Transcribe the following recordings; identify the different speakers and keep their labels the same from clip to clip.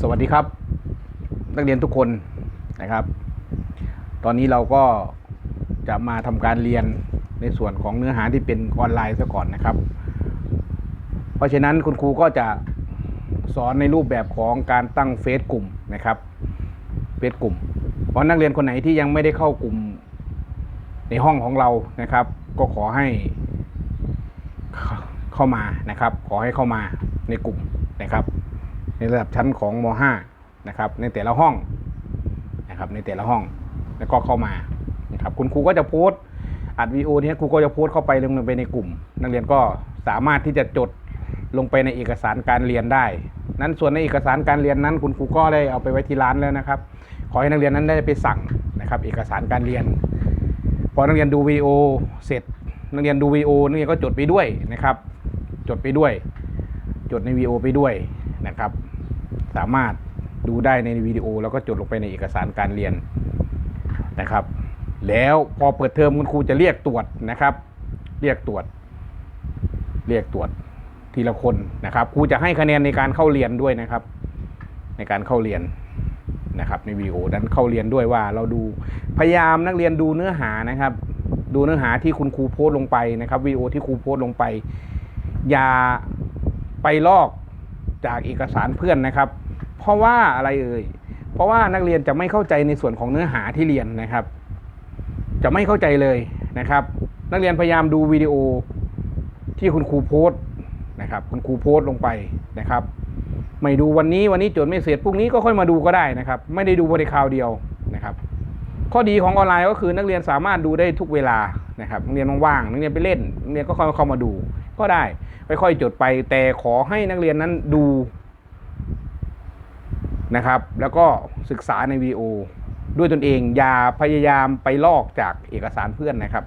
Speaker 1: สวัสดีครับ นักเรียนทุกคนนะครับ ตอนนี้เราก็จะมาทำการเรียนในส่วนของเนื้อหาที่เป็นออนไลน์ซะก่อนนะครับ เพราะฉะนั้นคุณครูก็จะสอนในรูปแบบของการตั้งเฟซกลุ่มนะครับเฟซกลุ่ม เพราะนักเรียนคนไหนที่ยังไม่ได้เข้ากลุ่มในห้องของเรานะครับ ก็ขอให้เข้ามานะครับ ขอให้เข้ามาในกลุ่มนะครับ ในระดับชั้นของม .5 นะครับในแต่ละห้องนะครับในแต่ละห้องแล้วก็เข้ามานะครับคุณครูก็จะโพสต์อัดวีดีโอนี้ครูก็จะโพสต์เข้าไปลงไปในกลุ่ม นักเรียนก็สามารถที่จะจดลงไปในเอกสารการเรียนได้ นั้นส่วนในเอกสารการเรียนนั้น คุณครูก็ได้เอาไปไว้ที่ร้านแล้วนะครับ ขอให้นักเรียนนั้นได้ไปสั่งนะครับเอกสารการเรียน พอนักเรียนดูวิดีโอเสร็จ นักเรียนดูวิดีโอนักเรียนก็จดไปด้วยนะครับ จดไปด้วย จดในวิดีโอไปด้วยนะครับ สามารถดูได้ในวิดีโอ แล้วก็จดลงไปในเอกสารการเรียนนะครับ แล้วพอเปิดเทอมคุณครูจะเรียกตรวจนะครับ เรียกตรวจ เรียกตรวจทีละคนนะครับครูจะให้คะแนนในการเข้าเรียนด้วยนะครับ ในการเข้าเรียนนะครับในวิดีโอนั้นเข้าเรียนด้วยว่าเราดูพยายามนักเรียนดูเนื้อหานะครับ ดูเนื้อหาที่คุณครูโพสต์ลงไปนะครับวิดีโอที่ครูโพสต์ลงไป อย่าไปลอก จากเอกสารเพื่อนนะครับ เพราะว่าอะไรเอ่ยเพราะว่านักเรียนจะไม่เข้าใจในส่วนของเนื้อหาที่เรียนนะครับ จะไม่เข้าใจเลยนะครับ นักเรียนพยายามดูวิดีโอที่คุณครูโพสต์นะครับ คุณครูโพสต์ลงไปนะครับ ไม่ดูวันนี้วันนี้จดไม่เสร็จพรุ่งนี้ก็ค่อยมาดูก็ได้นะครับ ไม่ได้ดูบริคราวเดียวนะครับ ข้อดีของออนไลน์ก็คือนักเรียนสามารถดูได้ทุกเวลานะครับนักเรียนว่างๆนักเรียนไปเล่นนักเรียนก็ค่อยเข้ามาดูก็ได้ค่อยๆจดไปแต่ขอให้นักเรียนนั้นดูนะครับ แล้วก็ศึกษาในวิดีโอ ด้วยตนเองอย่าพยายามไปลอกจากเอกสารเพื่อนนะครับ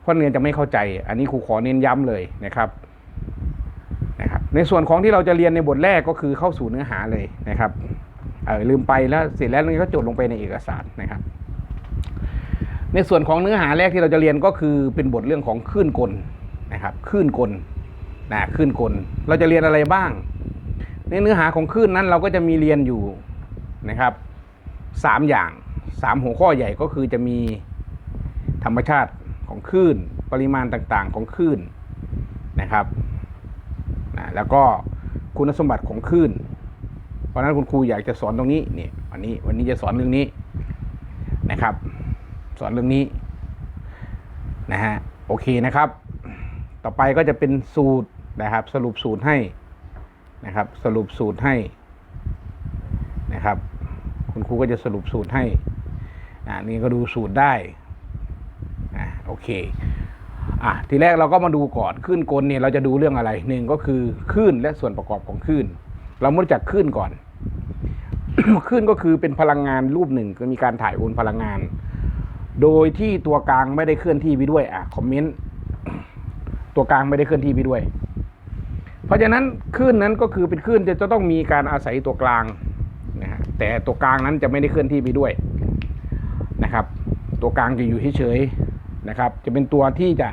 Speaker 1: เพราะนักเรียนจะไม่เข้าใจ อันนี้ครูขอเน้นย้ำเลยนะครับนะครับในส่วนของที่เราจะเรียนในบทแรกก็คือเข้าสู่เนื้อหาเลยนะครับเออลืมไปแล้วเสร็จแล้วเรียนก็จดลงไปในเอกสารนะครับ ในส่วนของเนื้อหาแรกที่เราจะเรียนก็คือเป็นบทเรื่องของคลื่นกลนะครับคลื่นกลนะคลื่นกล เราจะเรียนอะไรบ้าง ในเนื้อหาของคลื่นนั้นเราก็จะมีเรียนอยู่นะครับสามอย่างสามหัวข้อใหญ่ก็คือจะมีธรรมชาติของคลื่น ปริมาณต่างๆของคลื่นนะครับนะแล้วก็คุณสมบัติของคลื่น เพราะฉะนั้นคุณครูอยากจะสอนตรงนี้เนี่ยวันนี้วันนี้จะสอนเรื่องนี้นะครับ สอนเรื่องนี้นะฮะโอเคนะครับ ต่อไปก็จะเป็นสูตรนะครับ สรุปสูตรให้นะครับ สรุปสูตรให้นะครับ คุณครูก็จะสรุปสูตรให้อ่านี่ก็ดูสูตรได้อ่าโอเคอะทีแรกเราก็มาดูก่อนคลื่นกลเนี่ยเราจะดูเรื่องอะไรหนึ่งก็คือคลื่นและส่วนประกอบของคลื่น เรามารู้จักคลื่นก่อนคลื่นก็คือเป็นพลังงานรูปหนึ่งก็มีการถ่ายโอนพลังงาน โดยที่ตัวกลางไม่ได้เคลื่อนที่ไปด้วย อะ คอมเมนต์ ตัวกลางไม่ได้เคลื่อนที่ไปด้วย เพราะฉะนั้นคลื่นนั้นก็คือเป็นคลื่นจะต้องมีการอาศัยตัวกลางนะฮะ แต่ตัวกลางนั้นจะไม่ได้เคลื่อนที่ไปด้วยนะครับ ตัวกลางจะอยู่เฉยๆนะครับ จะเป็นตัวที่จะ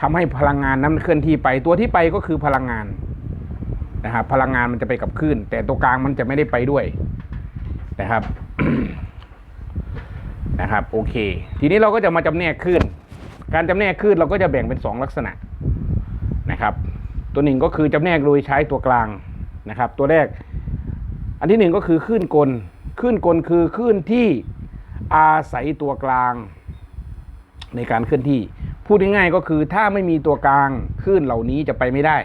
Speaker 1: ทำให้พลังงานนั้นเคลื่อนที่ไป ตัวที่ไปก็คือพลังงานนะครับ พลังงานมันจะไปกับคลื่น แต่ตัวกลางมันจะไม่ได้ไปด้วยนะครับ นะครับโอเค ทีนี้เราก็จะมาจำแนกคลื่นการจำแนกคลื่นเราก็จะแบ่งเป็น 2 ลักษณะนะครับ ตัวหนึ่งก็คือจำแนกโดยใช้ตัวกลางนะครับ ตัวแรก อันที่หนึ่งก็คือคลื่นกลคลื่นกลคือคลื่นที่อาศัยตัวกลาง ในการเคลื่อนที่ พูดง่ายๆก็คือถ้าไม่มีตัวกลางคลื่นเหล่านี้จะไปไม่ได้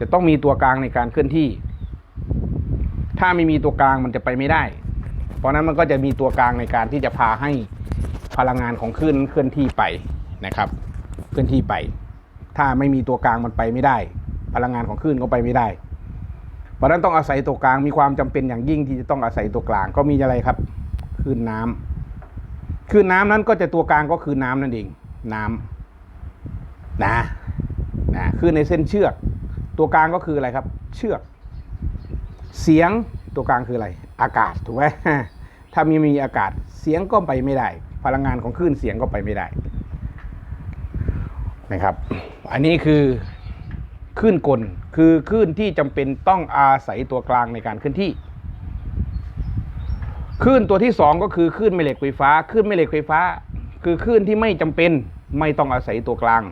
Speaker 1: จะต้องมีตัวกลางในการเคลื่อนที่ ถ้าไม่มีตัวกลางมันจะไปไม่ได้ เพราะนั้นมันก็จะมีตัวกลางในการที่จะพาให้พลังงานของคลื่นเคลื่อนที่ไปนะครับ เคลื่อนที่ไป ถ้าไม่มีตัวกลางมันไปไม่ได้ พลังงานของคลื่นก็ไปไม่ได้ เพราะนั้นต้องอาศัยตัวกลางมีความจำเป็นอย่างยิ่งที่จะต้องอาศัยตัวกลางก็มีอะไรครับคลื่นน้ำคลื่นน้ำนั้นก็จะตัวกลางก็คือน้ำนั่นเองน้ำนะนะคลื่นในเส้นเชือก ตัวกลางก็คืออะไรครับ เชือก เสียงตัวกลางคืออะไร อากาศถูกไหมถ้ามีมีอากาศเสียงก็ไปไม่ได้ พลังงานของคลื่นเสียงก็ไปไม่ได้นะครับ อันนี้คือคลื่นกลคือคลื่นที่จำเป็นต้องอาศัยตัวกลางในการเคลื่อนที่คลื่นตัวที่สองก็คือคลื่นแม่เหล็กไฟฟ้าคลื่นแม่เหล็กไฟฟ้า คือคลื่นที่ไม่จำเป็นไม่ต้องอาศัยตัวกลาง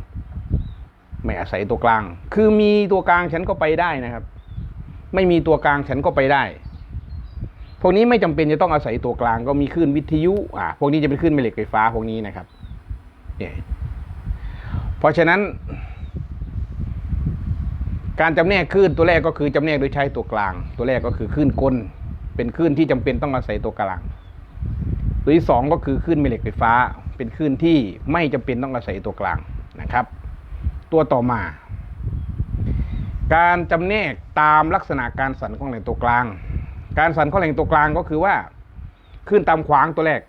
Speaker 1: ไม่อาศัยตัวกลาง คือมีตัวกลางฉันก็ไปได้นะครับ ไม่มีตัวกลางฉันก็ไปได้ พวกนี้ไม่จำเป็นจะต้องอาศัยตัวกลางก็มีคลื่นวิทยุอ่าพวกนี้จะเป็นคลื่นแม่เหล็กไฟฟ้าพวกนี้นะครับเนี่ยเพราะฉะนั้น การจำแนกคลื่นตัวแรกก็คือจำแนกโดยใช้ตัวกลาง ตัวแรกก็คือคลื่นกล เป็นคลื่นที่จำเป็นต้องอาศัยตัวกลาง ตัวที่สองก็คือคลื่นแม่เหล็กไฟฟ้า เป็นคลื่นที่ไม่จำเป็นต้องอาศัยตัวกลางนะครับ ตัวต่อมา การจำแนกตามลักษณะการสั่นของแหล่งตัวกลาง การสั่นข้อแหล่งตัวกลางก็คือว่าคลื่นตามขวางตัวแรก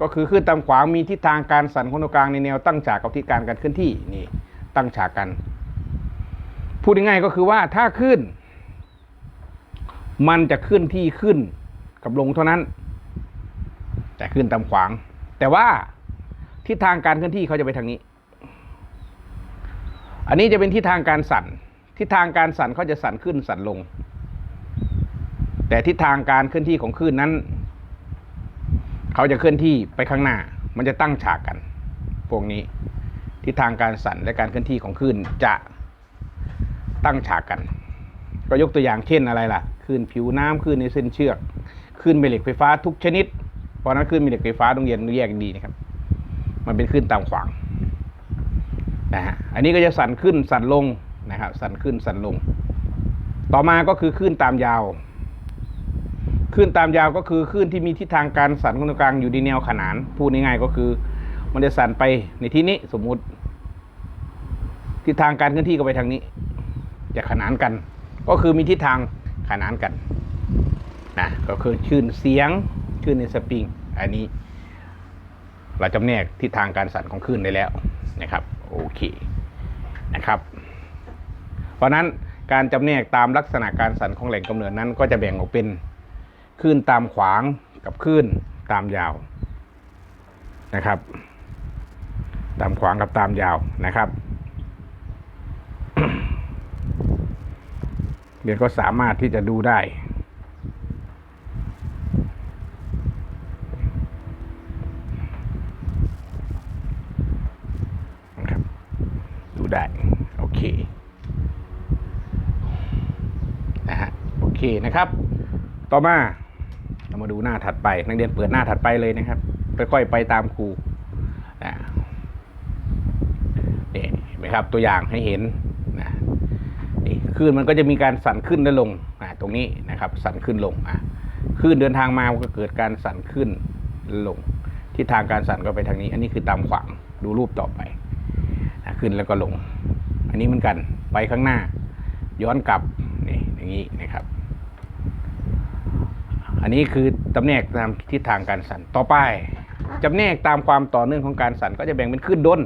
Speaker 1: ก็คือคลื่นตามขวางมีทิศทางการสั่นของตัวกลางในแนวตั้งฉากกับทิศการการเคลื่อนที่นี่ตั้งฉากกัน พูดง่ายๆก็คือว่าถ้าขึ้น มันจะขึ้นที่ขึ้นกับลงเท่านั้น แต่ขึ้นตามขวาง แต่ว่าทิศทางการเคลื่อนที่เขาจะไปทางนี้ อันนี้จะเป็นทิศทางการสั่นทิศทางการสั่นเขาจะสั่นขึ้นสั่นลง แต่ทิศทางการเคลื่อนที่ของคลื่นนั้น เขาจะเคลื่อนที่ไปข้างหน้า มันจะตั้งฉากกัน พวกนี้ ทิศทางการสั่นและการเคลื่อนที่ของคลื่นจะตั้งฉากกัน ก็ยกตัวอย่างเช่นอะไรล่ะคลื่นผิวน้ำคลื่นในเส้นเชือกคลื่นแม่เหล็กไฟฟ้าทุกชนิด เพราะนั้นคลื่นแม่เหล็กไฟฟ้าต้องเรียนแยกดีนะครับ มันเป็นคลื่นตามขวางนะฮะอันนี้ก็จะสั่นขึ้นสั่นลงนะครับ สั่นขึ้นสั่นลง ต่อมาก็คือคลื่นตามยาว คลื่นตามยาวก็คือคลื่นที่มีทิศทางการสั่นของตรงกลางอยู่ในแนวขนาน พูดง่ายๆก็คือ มันจะสั่นไปในที่นี้สมมุติ ทิศทางการเคลื่อนที่ก็ไปทางนี้ จะขนานกัน ก็คือมีทิศทางขนานกันนะก็คือคลื่นเสียงคลื่นในสปริง อันนี้ เราจำแนกทิศทางการสั่นของคลื่นได้แล้วนะครับโอเคนะครับ เพราะนั้นการจำแนกตามลักษณะการสั่นของแหล่งกำเนิดนั้นก็จะแบ่งออกเป็น คลื่นตามขวางกับคลื่นตามยาวนะครับ ตามขวางกับตามยาวนะครับเดี๋ยวก็สามารถที่จะดูได้นะครับดูได้ โอเค นะฮะ โอเคนะครับ ต่อมา เรามาดูหน้าถัดไป นักเรียนเปิดหน้าถัดไปเลยนะครับค่อยๆไปตามครูนะนี่เห็นไหมครับตัวอย่างให้เห็นนะนี่คลื่นมันก็จะมีการสั่นขึ้นและลงอ่าตรงนี้นะครับ สั่นขึ้นลงอะคลื่นเดินทางมาก็เกิดการสั่นขึ้นและลงทิศทางการสั่นก็ไปทางนี้ อันนี้คือตามขวางดูรูปต่อไปนะขึ้นแล้วก็ลง อันนี้เหมือนกันไปข้างหน้า ย้อนกลับนี่อย่างนี้นะครับ อันนี้คือจำแนกตามทิศทางการสั่นต่อไปจำแนกตามความต่อเนื่องของการสั่นก็จะแบ่งเป็นคลื่นดน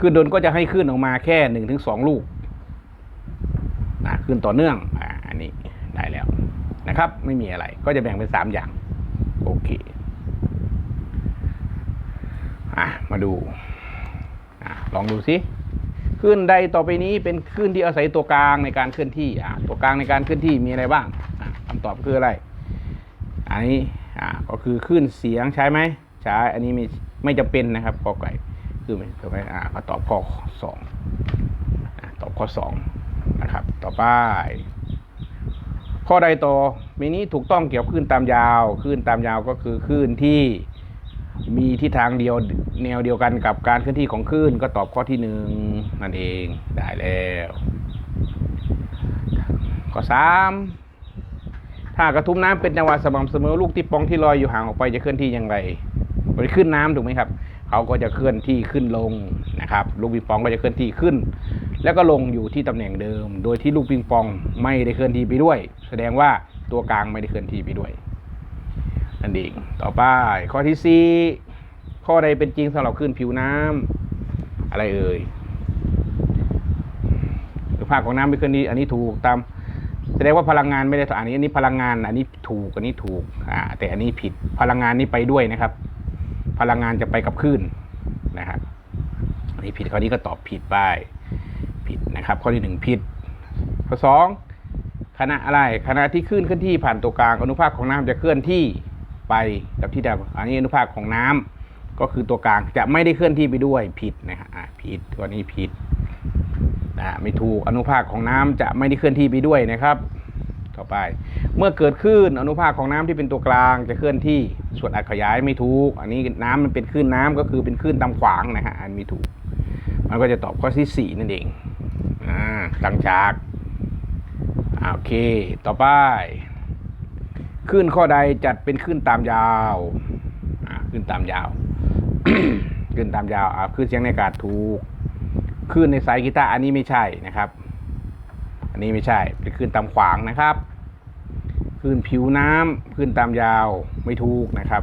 Speaker 1: คลื่นดนก็จะให้คลื่นออกมาแค่หนึ่งถึงสองลูกนะคลื่นต่อเนื่องอ่าอันนี้ได้แล้วนะครับ ไม่มีอะไรก็จะแบ่งเป็นสามอย่าง โอเคอะมาดูอะลองดูสิ คลื่นใดต่อไปนี้เป็นคลื่นที่อาศัยตัวกลางในการเคลื่อนที่อะตัวกลางในการเคลื่อนที่มีอะไรบ้างอะคำตอบคืออะไร อันนี้อ่าก็คือคลื่นเสียงใช้ไหมใช้อันนี้ไม่ไม่จำเป็นนะครับกอไก่คือไม่ถูกไหมอ่าก็ตอบข้อสองตอบข้อสองนะครับต่อไปข้อใดต่อมีนี้ถูกต้องเกี่ยวกับคลื่นตามยาวคลื่นตามยาวก็คือคลื่นที่ มีทิศทางเดียวแนวเดียวกันกับการเคลื่อนที่ของคลื่นก็ตอบข้อที่หนึ่งนั่นเองได้แล้วข้อสามถ้ากระทุ้มน้ำเป็นจังหวะสม่ำเสมอลูกที่ปองที่ลอยอยู่ห่างออกไปจะเคลื่อนที่อย่างไรมันขึ้นน้ำถูกไหมครับ เขาก็จะเคลื่อนที่ขึ้นลงนะครับ ลูกปิงปองก็จะเคลื่อนที่ขึ้น แล้วก็ลงอยู่ที่ตำแหน่งเดิม โดยที่ลูกปิงปองไม่ได้เคลื่อนที่ไปด้วย แสดงว่าตัวกลางไม่ได้เคลื่อนที่ไปด้วย นั่นเองต่อไปข้อที่สี่ข้อใดเป็นจริงสำหรับคลื่นผิวน้ำอะไรเอ่ยหรือภาคของน้ำไม่เคลื่อนที่อันนี้ถูกตามแสดงว่าพลังงานไม่ได้อันนี้ อันนี้พลังงาน อันนี้ถูกอันนี้ถูกอ่าแต่อันนี้ผิดพลังงานนี้ไปด้วยนะครับ พลังงานจะไปกับคลื่นนะครับอันนี้ผิดข้อนี้ก็ตอบผิดไปผิดนะครับ ข้อที่หนึ่งผิด ข้อสองขณะอะไรขณะที่คลื่นเคลื่อนที่ผ่านตัวกลางอนุภาคของน้ำจะเคลื่อนที่ ไปกับที่ใดอันนี้อนุภาคของน้ำก็คือตัวกลางจะไม่ได้เคลื่อนที่ไปด้วยผิดนะฮะอะผิดตัวนี้ผิดอ่าไม่ถูกอนุภาคของน้ำจะไม่ได้เคลื่อนที่ไปด้วยนะครับ ต่อไป เมื่อเกิดขึ้นอนุภาคของน้ำที่เป็นตัวกลางจะเคลื่อนที่ส่วนอักขยายไม่ถูก อันนี้น้ำมันเป็นคลื่นน้ำก็คือเป็นคลื่นตามขวางนะฮะอันไม่ถูก มันก็จะตอบข้อที่สี่นั่นเองอ่าตั้งฉากโอเค ต่อไป คลื่นข้อใดจัดเป็นคลื่นตามยาวอ่าคลื่นตามยาวคลื่นตามยาวอ่าคลื่นเสียงในอากาศถูกคลื่นในสายกีตาร์อันนี้ไม่ใช่นะครับ อันนี้ไม่ใช่เป็นคลื่นตามขวางนะครับคลื่นผิวน้ำคลื่นตามยาวไม่ถูกนะครับ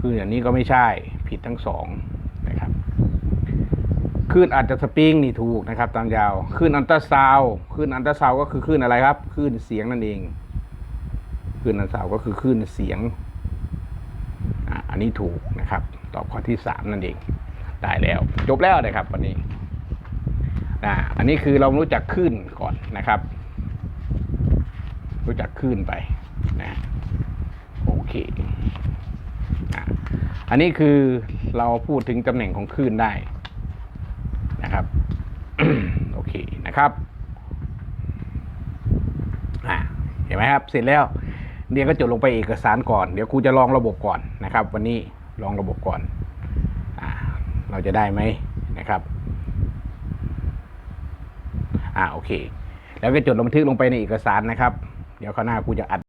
Speaker 1: คลื่นอย่างนี้ก็ไม่ใช่ผิดทั้งสองนะครับคลื่นอาจจะสปริงนี่ถูกนะครับ ตามยาวคลื่นอันตราซาวด์คลื่นอันตราซาวก็คือคลื่นอะไรครับคลื่นเสียงนั่นเอง คลื่นอันตราซาวด์ก็คือคลื่นเสียงอันนี้ถูกนะครับ ตอบข้อที่สามนั่นเองได้แล้ว จบแล้วนะครับวันนี้อันนี้คือเรารู้จักคลื่นก่อนนะครับ รู้จักคลื่นไปนะโอเคอันนี้คือเราพูดถึงตำแหน่งของคลื่นได้นะครับโอเคนะครับเห็นไหมครับ เสร็จแล้ว เดี๋ยวก็จดลงไปเอกสารก่อน เดี๋ยวครูจะลองระบบก่อนนะครับ วันนี้ลองระบบก่อนอเราจะได้ไหมนะครับ อ่าโอเค แล้วก็จดลงบันทึกลงไปในเอกสารนะครับ เดี๋ยวข้างหน้าครูจะอัด